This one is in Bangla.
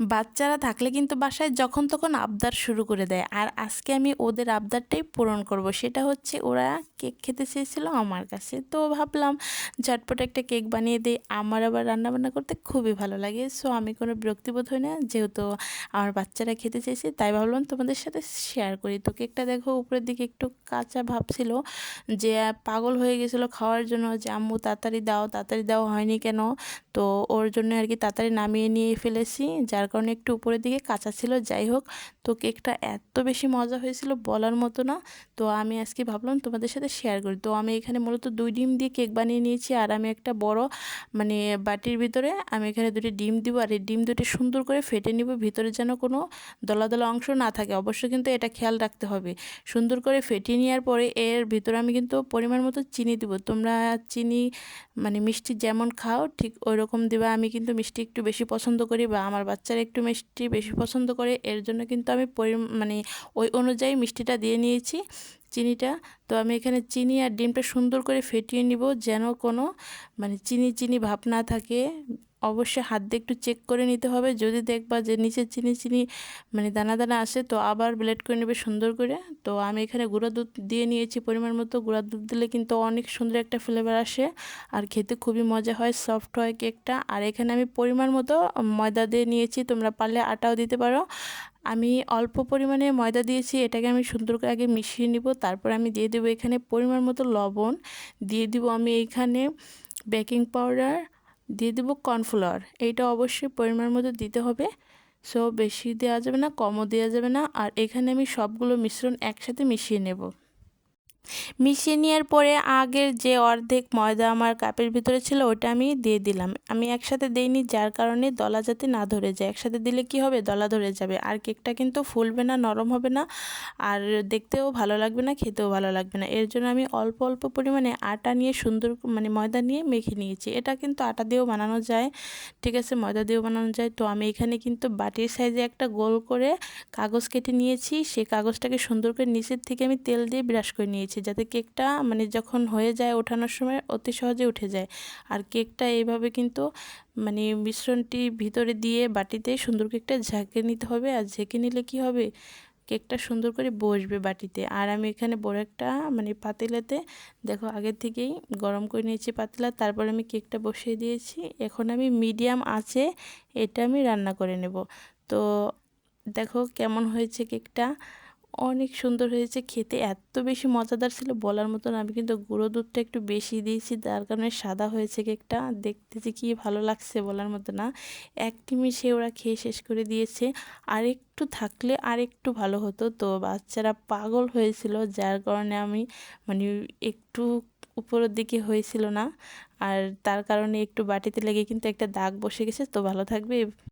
বাচ্চারা থাকলে কিন্তু বাসায় যখন তখন আবদার শুরু করে দেয়। আর আজকে আমি ওদের আবদারটাই পূরণ করব। সেটা হচ্ছে ওরা কেক খেতে চেয়েছিল আমার কাছে। তো ভাবলাম ঝটপট একটা কেক বানিয়ে দিই। আমার আবার রান্নাবান্না করতে খুবই ভালো লাগে। সো আমি কোনো বিরক্তিবোধ হই না। যেহেতু আমার বাচ্চারা খেতে চেয়েছে, তাই ভাবলাম তোমাদের সাথে শেয়ার করি। তো কেকটা দেখো, উপরের দিকে একটু কাঁচা ভাবছিল যে পাগল হয়ে গেছিল খাওয়ার জন্য যে, আম্মু, তাড়াতাড়ি দাও তাড়াতাড়ি দাও। হয়নি কেন। তো ওর জন্য আর কি তাড়াতাড়ি নামিয়ে নিয়ে ফেলেছি, যার কারণে একটু উপরের দিকে কাঁচা ছিল, যাই হোক। তো কেকটা এত বেশি মজা হয়েছিল বলার মতো না। তো আমি আজকে ভাবলাম তোমাদের সাথে শেয়ার করি। তো আমি এখানে মূলত দুই ডিম দিয়ে কেক বানিয়ে নিয়েছি আর আমি একটা বড় মানে বাটির ভিতরে আমি এখানে দুটি ডিম দিব আর এই ডিম দুটি সুন্দর করে ফেটে নিব, ভিতরে যেন কোনো দলা দলা অংশ না থাকে। অবশ্যই কিন্তু এটা খেয়াল রাখতে হবে। সুন্দর করে ফেটিয়ে নেওয়ার পরে এর ভিতরে আমি কিন্তু পরিমাণ মতো চিনি দিব। তোমরা চিনি মানে মিষ্টি যেমন খাও, ঠিক ওই রকম দেবা। আমি কিন্তু মিষ্টি একটু বেশি পছন্দ করি বা আমার বাচ্চারা একটু মিষ্টি বেশি পছন্দ করে, এর জন্য কিন্তু আমি মানে ওই অনুযায়ী মিষ্টিটা দিয়ে নিয়েছি, চিনিটা। তো আমি এখানে চিনি আর ডিমটা সুন্দর করে ফেটিয়ে নিব যেন কোনো মানে চিনি চিনি ভাব না থাকে। অবশ্যই হাত দিয়ে একটু চেক করে নিতে হবে। যদি দেখবা যে নিচে চিনি চিনি মানে দানা দানা আসে তো আবার ব্লেড করে নেবে সুন্দর করে। তো আমি এখানে গুঁড়া দুধ দিয়ে নিয়েছি পরিমাণ মতো। গুঁড়া দুধ দিলে কিন্তু অনেক সুন্দর একটা ফ্লেভার আসে। আর খেতে খুবই মজা হয় সফট হয় কেকটা। আর এখানে আমি পরিমাণ মতো ময়দা দিয়ে নিয়েছি, তোমরা পারলে আটাও দিতে পারো। আমি অল্প পরিমাণে ময়দা দিয়েছি, এটাকে আমি সুন্দর করে আগে মিশিয়ে নিব। তারপর আমি দিয়ে এখানে পরিমাণ মতো লবণ। দিয়ে দিব আমি এখানে বেকিং পাউডার দিয়ে দেবো কর্নফ্লাওয়ার এইটা অবশ্যই পরিমাণ মতো দিতে হবে। সো বেশি দেওয়া যাবে না, কমও দেওয়া যাবে না। আর এখানে আমি সবগুলো মিশ্রণ একসাথে মিশিয়ে নেব। মিশিয়ে নেওয়ার পরে আগের যে অর্ধেক ময়দা আমার কাপের ভিতরে ছিল, ওটা আমি দিয়ে দিলাম। আমি একসাথে দিইনি, যার কারণে দলা যাতে না ধরে যায়। একসাথে দিলে কি হবে? দলা ধরে যাবে। আর কেকটা কিন্তু ফুলবে না, নরম হবে না, আর দেখতেও ভালো লাগবে না, খেতেও ভালো লাগবে না। এর জন্য আমি অল্প অল্প পরিমাণে আটা নিয়ে সুন্দর মানে ময়দা নিয়ে মেখে নিয়েছি। এটা কিন্তু আটা দিয়েও বানানো যায়। ঠিক আছে, ময়দা দিয়েও বানানো যায়। তো আমি এখানে কিন্তু বাটির সাইজে একটা গোল করে কাগজ কেটে নিয়েছি। সেই কাগজটাকে সুন্দর করে নিচের থেকে আমি তেল দিয়ে ব্রাশ করে নিয়েছি। যাতে কেকটা মানে যখন হয়ে যায় ওঠানোর সময় অতি সহজে উঠে যায়। আর কেকটা এইভাবে কিন্তু মানে মিশ্রণটি ভিতরে দিয়ে বাটিতে সুন্দর কেকটা ঝাঁকে নিতে হবে। আর ঝেঁকে নিলে কি হবে? কেকটা সুন্দর করে বসবে বাটিতে। আর আমি এখানে বড় একটা মানে পাতিলাতে দেখো আগের থেকেই গরম করে নিয়েছি পাতিলা, তারপর আমি কেকটা বসিয়ে দিয়েছি। এখন আমি মিডিয়াম আছে এটা আমি রান্না করে নেব। তো দেখো কেমন হয়েছে কেকটা। অনেক সুন্দর হয়েছে, খেতে এত বেশি মজাদার ছিল, বলার মতন আমি কিন্তু গুঁড়ো দুধটা একটু বেশি দিয়েছি, তার কারণে সাদা হয়েছে কেকটা দেখতে যে কি ভালো লাগছে বলার মতো না। এক সে ওরা খেয়ে শেষ করে দিয়েছে, আর একটু থাকলে আর একটু ভালো হতো, তো বাচ্চারা পাগল হয়েছিল, যার কারণে আমি মানে একটু উপরের দিকে হয়েছিল না, আর তার কারণে একটু বাটিতে লেগে কিন্তু একটা দাগ বসে গেছে, তো ভালো থাকবে।